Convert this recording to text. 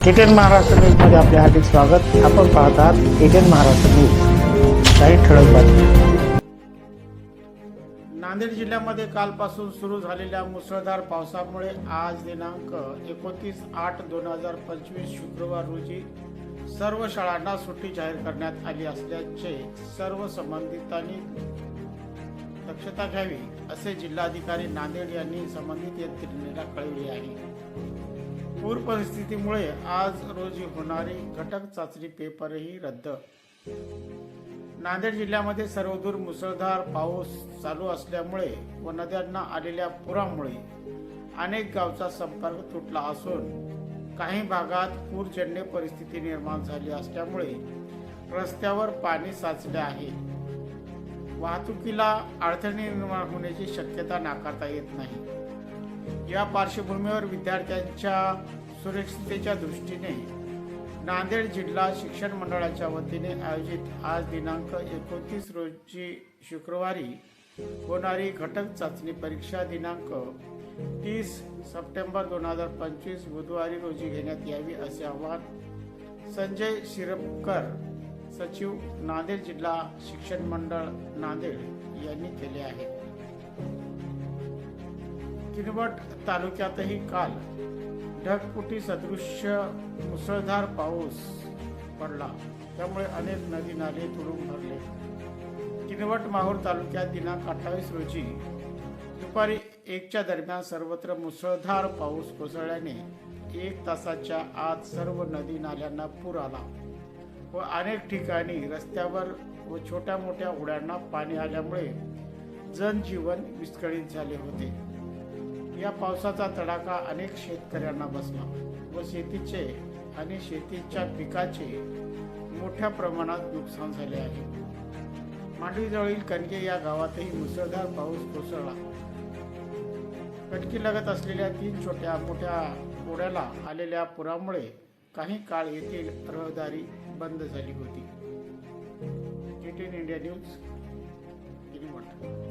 ATN Maharashtra न्यूजमध्ये आपले हार्दिक स्वागत. आपण पाहत आहात एटीएन महाराष्ट्र न्यूज. काही ठळक बातमी नांदेड जिल्ह्यामध्ये कालपासून सुरू झालेल्या मुसळधार पावसामुळे आज दिनांक एकोणतीस आठ दोन हजार पंचवीस शुक्रवार रोजी सर्व शाळांना सुट्टी जाहीर करण्यात आली असल्याचे सर्व संबंधितांनी दक्षता घ्यावी असे जिल्हाधिकारी नांदेड यांनी संबंधित यंत्रणेला कळविले आहे. पूर परिस्थितीमुळे आज रोजी होणारी घटक चाचणी पेपरही रद्द. नांदेड जिल्ह्यामध्ये सर्वदूर मुसळधार पाऊस चालू असल्यामुळे व नद्यांना आलेल्या पुरामुळे अनेक गावचा संपर्क तुटला असून काही भागात पूरजन्य परिस्थिती निर्माण झाली असल्यामुळे रस्त्यावर पाणी साचले आहे. वाहतुकीला अडचणी निर्माण होण्याची शक्यता नाकारता येत नाही. या पार्श्वभूमीवर विद्यार्थ्यांच्या सुरक्षिततेच्या दृष्टीने नांदेड जिल्हा शिक्षण मंडळाच्या वतीने आयोजित आज दिनांक एकोणतीस रोजी शुक्रवारी होणारी घटक चाचणी परीक्षा दिनांक तीस सप्टेंबर दोन हजार पंचवीस बुधवारी रोजी घेण्यात यावी असे आवाहन संजय शिरपकर सचिव नांदेड जिल्हा शिक्षण मंडळ नांदेड यांनी केले आहे. किनवट तालुक्यातही काल ढगफुटी सदृश्य मुसळधार पाऊस पडला. त्यामुळे अनेक नदी नाले तुडून भरले. किनवट माहूर तालुक्यात दिनांक अठ्ठावीस रोजी दुपारी एकच्या दरम्यान सर्वत्र मुसळधार पाऊस कोसळल्याने एक तासाच्या आत सर्व नदी नाल्यांना पूर आला व अनेक ठिकाणी रस्त्यावर व छोट्या मोठ्या उड्यांना पाणी आल्यामुळे जनजीवन विस्कळीत झाले होते. या पावसाचा तडाखा अनेक शेतकऱ्यांना बसला व शेतीचे आणि शेतीच्या पिकाचे मोठ्या प्रमाणात नुकसान झाले आहे. मांडवीजवळील कणके या गावातही मुसळधार पाऊस कोसळला. कटकी लगत असलेल्या तीन छोट्या मोठ्या ओढ्याला आलेल्या पुरामुळे काही काळ येथील रहदारी बंद झाली होती. Eighteen India news